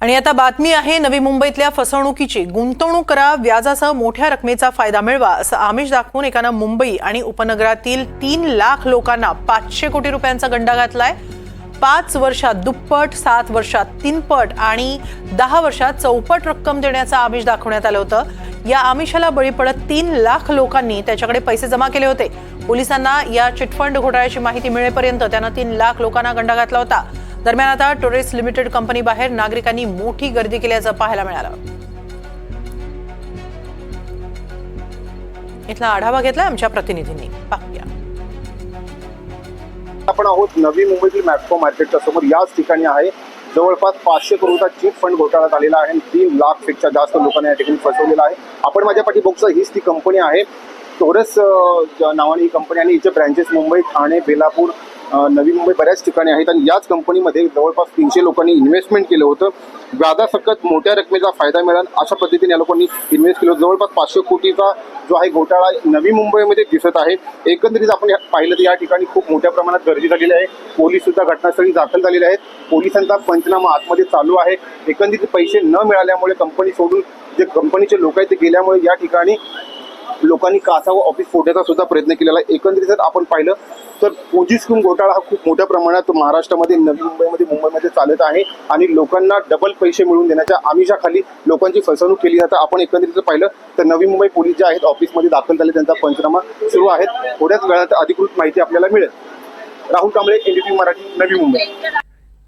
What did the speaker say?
आणि आता बातमी आहे नवी मुंबईतल्या फसवणुकीची. गुंतवणूक करा व्याजासह मोठ्या रकमेचा फायदा मिळवा असं आमिष दाखवून एकानं मुंबई आणि उपनगरातील तीन लाख लोकांना पाचशे कोटी रुपयांचा गंडा घातलाय. पाच वर्षात दुप्पट सात वर्षात तीनपट आणि दहा वर्षात चौपट रक्कम देण्याचं आमिष दाखवण्यात आलं होतं. या आमिषाला बळी पडत तीन लाख लोकांनी त्याच्याकडे पैसे जमा केले होते. पोलिसांना या चिटफंड घोटाळ्याची माहिती मिळेपर्यंत त्यानं तीन लाख लोकांना गंडा घातला होता. दरम्यान आता टोरेस लिमिटेड कंपनी बाहेर नागरिकांनी मोठी गर्दी केल्याचं पाहायला मिळालं. इथला आढावा घेतला आमच्या प्रतिनिधींनी. आपण आहोत नवी मुंबईतील मॅप्को मार्केटच्या समोर. याच ठिकाणी आहे. जवळपास पाचशे करोडचा चिट फंड घोटाळा झालेला आहे आणि तीन लाखपेक्षा जास्त लोकांना या ठिकाणी फसवलेला आहे. आपण माझ्या पाठी बघतो हीच ती कंपनी आहे. टोरस ज्या नावाने ही कंपनी आणि हिचे ब्रँचेस मुंबई ठाणे बेलापूर नवी मुंबई बऱ्याच ठिकाणी आहेत आणि याच कंपनीमध्ये जवळपास तीनशे लोकांनी इन्व्हेस्टमेंट केलं होतं. व्याजासकट मोठ्या रकमेचा फायदा मिळाल. अशा पद्धतीने या लोकांनी इन्व्हेस्ट केलं. जवळपास पाचशे कोटीचा जो आहे घोटाळा नवी मुंबईमध्ये दिसत आहे. एकंदरीत आपण पाहिलं तर या ठिकाणी खूप मोठ्या प्रमाणात गर्दी झालेली आहे. पोलीस सुद्धा घटनास्थळी दाखल झालेले आहेत. पोलिसांचा पंचनामा आतमध्ये चालू आहे. एकंदरीत पैसे न मिळाल्यामुळे कंपनी सोडून जे कंपनीचे लोक आहेत ते गेल्यामुळे या ठिकाणी लोकांनी कासा व ऑफिस फोडण्याचा सुद्धा प्रयत्न केलेला आहे. एकंदरीत जर आपण पाहिलं तर पोजी स्कीम घोटाळा हा खूप मोठ्या प्रमाणात महाराष्ट्रामध्ये नवी मुंबईमध्ये मुंबईमध्ये चालत आहे आणि लोकांना डबल पैसे मिळवून देण्याच्या आमिषाखाली लोकांची फसवणूक केली जाते. आपण एकंदरीत जर पाहिलं तर नवी मुंबई पोलीस जे आहेत ऑफिसमध्ये दाखल झाले. त्यांचा पंचनामा सुरू आहेत. थोड्याच वेळात अधिकृत माहिती आपल्याला मिळेल. राहुल कांबळे एनडीटी मराठी नवी मुंबई.